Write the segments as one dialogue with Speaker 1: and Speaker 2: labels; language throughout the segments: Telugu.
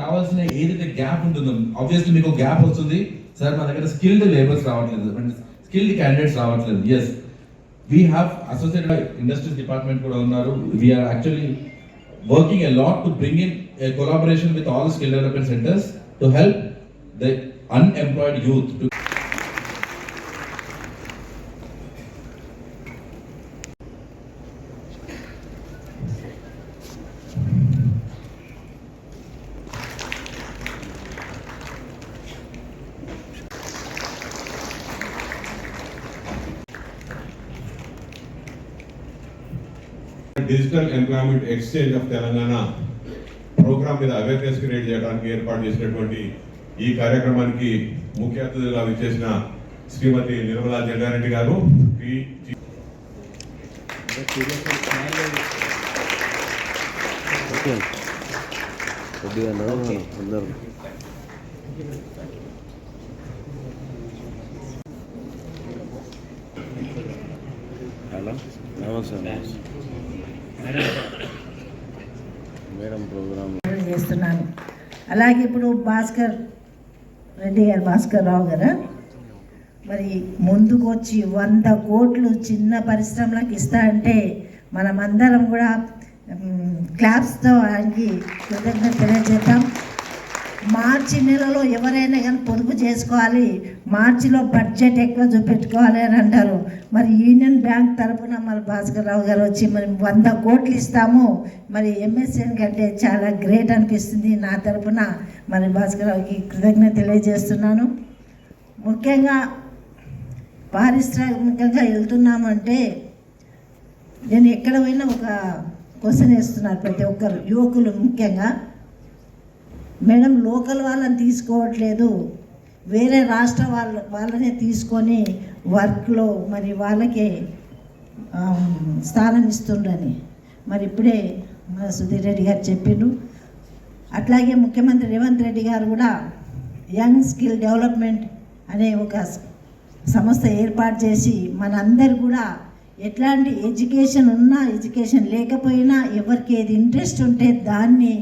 Speaker 1: కావాల్సిన ఏదైతే గ్యాప్ ఉంటుందో ఆబ్వియస్లీ మీకు గ్యాప్ వస్తుంది. సార్ మన దగ్గర స్కిల్డ్ లేబర్స్ రావట్లేదు. స్కిల్డ్ క్యాండిడేట్స్ రావట్లేదు. Yes we have associated industries department కూడా ఉన్నారు. We're actually working a lot to bring in collaboration with all skill development centres to to help the unemployed
Speaker 2: digital employment exchange of Telangana programme మీద అవేర్నెస్ క్రియేట్ చేయడానికి ఏర్పాటు చేసినటువంటి ఈ కార్యక్రమానికి ముఖ్య అతిథిగా విచ్చేసిన శ్రీమతి నిర్మలా జగ్గారెడ్డి గారు
Speaker 3: ఓకే హలో నమస్తే నమస్తే
Speaker 4: చేస్తున్నాను? అలాగే ఇప్పుడు భాస్కర్ రెడ్డి గారు భాస్కర్ రావు గారు? మరి ముందుకు వచ్చి వంద కోట్లు చిన్న పరిశ్రమలకు ఇస్తా అంటే మనమందరం కూడా క్లాప్స్తో ఆయనకి కృతజ్ఞత తెలియజేద్దాం. మార్చి నెలలో ఎవరైనా కానీ పొదుపు చేసుకోవాలి? మార్చిలో బడ్జెట్ ఎక్కువ చూపెట్టుకోవాలి అని అంటారు. మరి యూనియన్ బ్యాంక్ తరఫున మరి భాస్కర్ రావు గారు వచ్చి మరి వంద కోట్లు ఇస్తాము. మరి ఎంఎస్ఎన్ కంటే చాలా గ్రేట్ అనిపిస్తుంది నా తరఫున మరి భాస్కర్ రావుకి కృతజ్ఞత తెలియజేస్తున్నాను. ముఖ్యంగా పారిశ్రామికంగా వెళ్తున్నామంటే నేను ఎక్కడ పోయినా ఒక క్వశ్చన్ వేస్తున్నారు ప్రతి ఒక్కరు యువకులు ముఖ్యంగా. మేడం లోకల్ వాళ్ళని తీసుకోవట్లేదు. వేరే రాష్ట్ర వాళ్ళ వాళ్ళనే తీసుకొని వర్క్లో మరి వాళ్ళకే స్థానం ఇస్తుండని. మరి ఇప్పుడే సుధీర్ రెడ్డి గారు చెప్పిండ్రు. అట్లాగే ముఖ్యమంత్రి రేవంత్ రెడ్డి గారు కూడా యంగ్ స్కిల్ డెవలప్మెంట్ అనే ఒక సంస్థ ఏర్పాటు చేసి మనందరు కూడా ఎట్లాంటి ఎడ్యుకేషన్ ఉన్నా ఎడ్యుకేషన్ లేకపోయినా ఎవరికి ఏది ఇంట్రెస్ట్ ఉంటే దాన్ని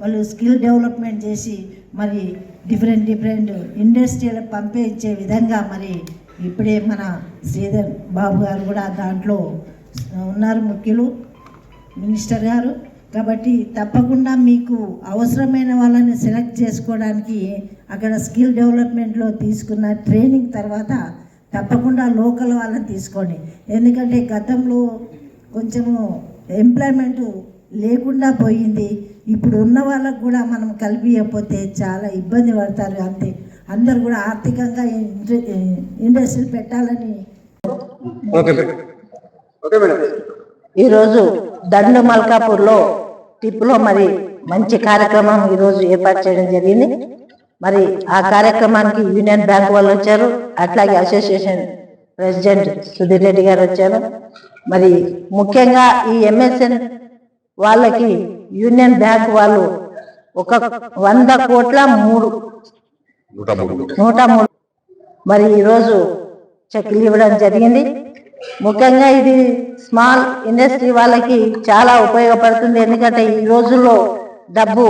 Speaker 4: వాళ్ళు స్కిల్ డెవలప్మెంట్ చేసి మరి డిఫరెంట్ డిఫరెంట్ ఇండస్ట్రీలకు పంపించే విధంగా మరి ఇప్పుడే మన శ్రీధర్ బాబు గారు కూడా దాంట్లో ఉన్నారు ముఖ్యులు మినిస్టర్ గారు. కాబట్టి తప్పకుండా మీకు అవసరమైన వాళ్ళని సెలెక్ట్ చేసుకోవడానికి అక్కడ స్కిల్ డెవలప్మెంట్లో తీసుకున్న ట్రైనింగ్ తర్వాత తప్పకుండా లోకల్ వాళ్ళని తీసుకోండి. ఎందుకంటే గతంలో కొంచెము ఎంప్లాయ్మెంట్ లేకుండా పోయింది. ఇప్పుడు ఉన్న వాళ్ళకు కూడా మనం కలిపియకపోతే చాలా ఇబ్బంది పడతారు అంతే. అందరు కూడా ఆర్థికంగా ఇండస్ట్రీలు పెట్టాలని. ఈరోజు దండు మల్కాపూర్లో టిప్పులో మరి మంచి కార్యక్రమం ఈరోజు ఏర్పాటు చేయడం జరిగింది. మరి ఆ కార్యక్రమానికి యూనియన్ బ్యాంక్ వాళ్ళు వచ్చారు అట్లాగే అసోసియేషన్ ప్రెసిడెంట్ సుధీర్ రెడ్డి గారు వచ్చారు. మరి ముఖ్యంగా ఈ ఎంఎస్ఎన్ వాళ్ళకి యూనియన్ బ్యాంక్ వాళ్ళు ఒక వంద కోట్ల మూడు. నూట మూడు. మరి ఈరోజు చెక్లు ఇవ్వడం జరిగింది. ముఖ్యంగా ఇది స్మాల్ ఇండస్ట్రీ వాళ్ళకి చాలా ఉపయోగపడుతుంది. ఎందుకంటే ఈ రోజుల్లో డబ్బు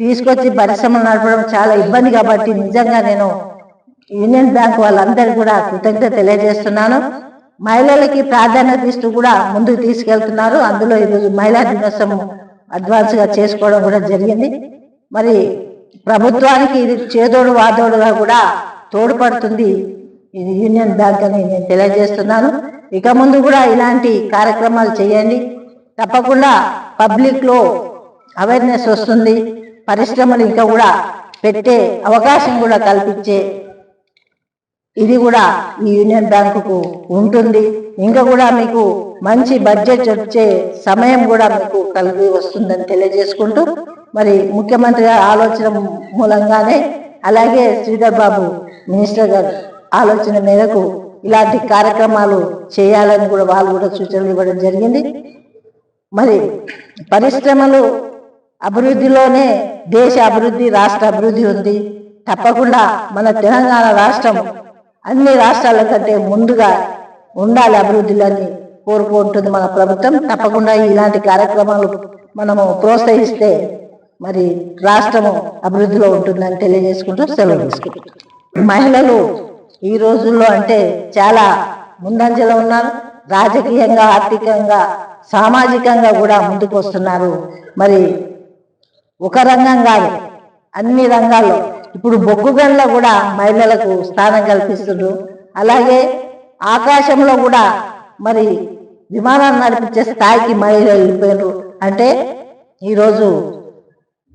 Speaker 4: తీసుకొచ్చి పరిశ్రమలు నడపడం చాలా ఇబ్బంది కాబట్టి నిజంగా నేను యూనియన్ బ్యాంక్ వాళ్ళందరూ కూడా కృతజ్ఞత తెలియజేస్తున్నాను. మహిళలకి ప్రాధాన్యత ఇస్తూ కూడా ముందుకు తీసుకెళ్తున్నారు. అందులో ఈరోజు మహిళా దినోత్సవం అడ్వాన్స్గా చేసుకోవడం కూడా జరిగింది. మరి ప్రభుత్వానికి ఇది చేదోడు వాదోడుగా కూడా తోడ్పడుతుంది ఇది యూనియన్ బ్యాంక్ అని నేను తెలియజేస్తున్నాను. ఇక ముందు కూడా ఇలాంటి కార్యక్రమాలు చేయండి. తప్పకుండా పబ్లిక్లో అవేర్నెస్ వస్తుంది. పరిశ్రమలు ఇంకా కూడా పెట్టే అవకాశం కూడా కల్పించే ఇది కూడా ఈ యూనియన్ బ్యాంకుకు ఉంటుంది. ఇంకా కూడా మీకు మంచి బడ్జెట్ వచ్చే సమయం కూడా మీకు కలిగి వస్తుందని తెలియజేసుకుంటూ మరి ముఖ్యమంత్రి గారి ఆలోచన మూలంగానే అలాగే శ్రీధర్ బాబు మినిస్టర్ గారు ఆలోచన మేరకు ఇలాంటి కార్యక్రమాలు చేయాలని కూడా వాళ్ళు కూడా సూచనలు ఇవ్వడం జరిగింది. మరి పరిశ్రమలు అభివృద్ధిలోనే దేశ అభివృద్ధి రాష్ట్ర అభివృద్ధి ఉంది. తప్పకుండా మన తెలంగాణ రాష్ట్రం అన్ని రాష్ట్రాల కంటే ముందుగా ఉండాలి అభివృద్ధిలోని కోరుకుంటుంది మన ప్రభుత్వం. తప్పకుండా ఇలాంటి కార్యక్రమాలు మనము ప్రోత్సహిస్తే మరి రాష్ట్రము అభివృద్ధిలో ఉంటుందని తెలియజేసుకుంటూ సెలవు తీసుకుంటాం మహిళలు ఈ రోజుల్లో అంటే చాలా ముందంజలో ఉన్నారు. రాజకీయంగా ఆర్థికంగా సామాజికంగా కూడా ముందుకు వస్తున్నారు మరి ఒక రంగం కాదు అన్ని రంగాల్లో ఇప్పుడు బొగ్గు గనుల్లో కూడా మహిళలకు స్థానం కల్పిస్తున్నారు అలాగే ఆకాశంలో కూడా మరి విమానాన్ని నడిపించే స్థాయికి మహిళలు వెళ్ళిపోయారు అంటే ఈరోజు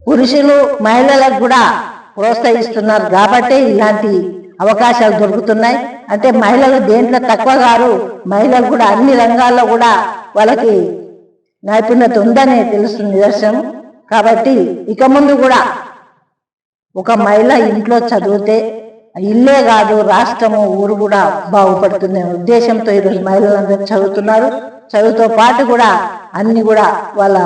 Speaker 4: పురుషులు మహిళలకు కూడా ప్రోత్సహిస్తున్నారు కాబట్టి ఇలాంటి అవకాశాలు దొరుకుతున్నాయి. అంటే మహిళలు దేంట్లో తక్కువ గారు మహిళలు కూడా అన్ని రంగాల్లో కూడా వాళ్ళకి నైపుణ్యత ఉందని తెలుస్తుంది నిదర్శనం. కాబట్టి ఇక ముందు కూడా ఒక మహిళ ఇంట్లో చదివితే ఇల్లే కాదు రాష్ట్రము ఊరు కూడా బాగుపడుతుంది ఉద్దేశంతో ఈరోజు మహిళలందరూ చదువుతున్నారు. చదువుతో పాటు కూడా అన్ని కూడా వాళ్ళ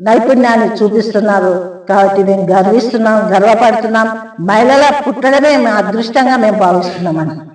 Speaker 4: నైపుణ్యాన్ని చూపిస్తున్నారు. కాబట్టి మేము గర్విస్తున్నాం గర్వపడుతున్నాం. మహిళల పుట్టడమే మా అదృష్టంగా మేము భావిస్తున్నామని